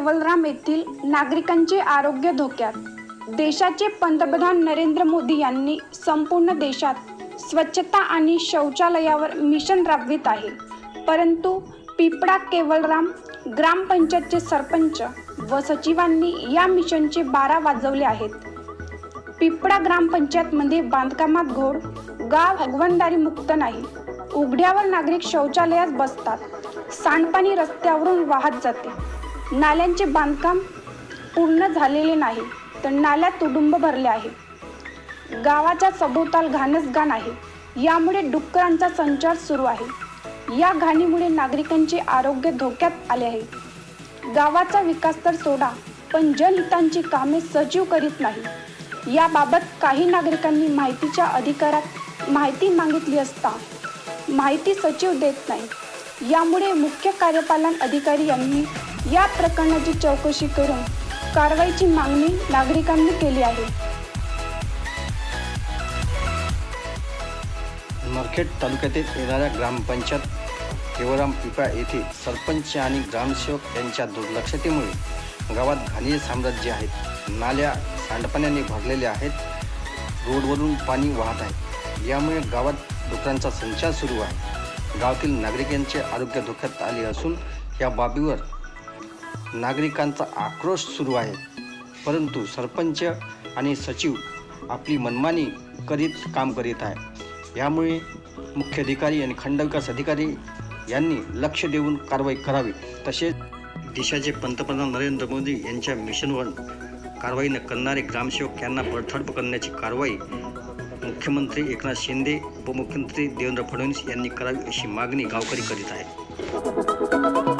केवळराम येथील नागरिकांचे आरोग्य धोक्यात. देशाचे पंतप्रधान नरेंद्र मोदी यांनी संपूर्ण देशात स्वच्छता आणि शौचालयावर मिशन राबवित आहे. परंतु पिपळा केवलराम ग्रामपंचायतचे सरपंच व सचिवांनी या मिशनचे बारा वाजवले आहेत. पिपळा ग्रामपंचायतमध्ये बांधकामात घोड गाव भगवंदारी मुक्त नाही. उघड्यावर नागरिक शौचालयात बसतात. सांडपाणी रस्त्यावरून वाहत जाते. नाल्यांचे बांधकाम पूर्ण झालेले नाही तर नाल्यात तुडुंब भरले आहे. गावाच्या सभोवताल घाणच घाण आहे. यामुळे डुक्करांचा संचार सुरू आहे. या घाणीमुळे नागरिकांचे आरोग्य धोक्यात आले आहे. गावाचा विकास तर सोडा पण जनहितांची कामे सजीव करीत नाही. याबाबत काही नागरिकांनी माहितीच्या अधिकारात माहिती मागितली असता माहिती सचिव देत नाही. यामुळे मुख्य कार्यपालन अधिकारी यांनी या प्रकरणाची चौकशी करून कारवाईची मागणी नागरिकांनी केली आहे. नरखेड तालुक्यातील येणाऱ्या ग्रामपंचायत देवराम पिपळा येथे सरपंच आणि ग्रामसेवक यांच्या दुर्लक्षतेमुळे गावात घाणीय साम्राज्य आहेत. नाल्या सांडपाण्याने भरलेल्या आहेत. रोडवरून पाणी वाहत आहे. यामुळे गावात डुकरांचा संचार सुरू आहे. गावातील नागरिकांचे आरोग्य धोक्यात आले असून या बाबीवर नागरिकांचा आक्रोश सुरू आहे. परंतु सरपंच आणि सचिव आपली मनमानी करीत काम करीत आहे. यामुळे मुख्य अधिकारी आणि खंडविकास अधिकारी यांनी लक्ष देऊन कारवाई करावी. तसेच देशाचे पंतप्रधान नरेंद्र मोदी यांच्या मिशनवर कारवाई न करणारे ग्रामसेवक यांना बडतर्फ करण्याची कारवाई मुख्यमंत्री एकनाथ शिंदे उपमुख्यमंत्री देवेंद्र फडणवीस यांनी करावी अशी मागणी गावकरी करीत आहेत.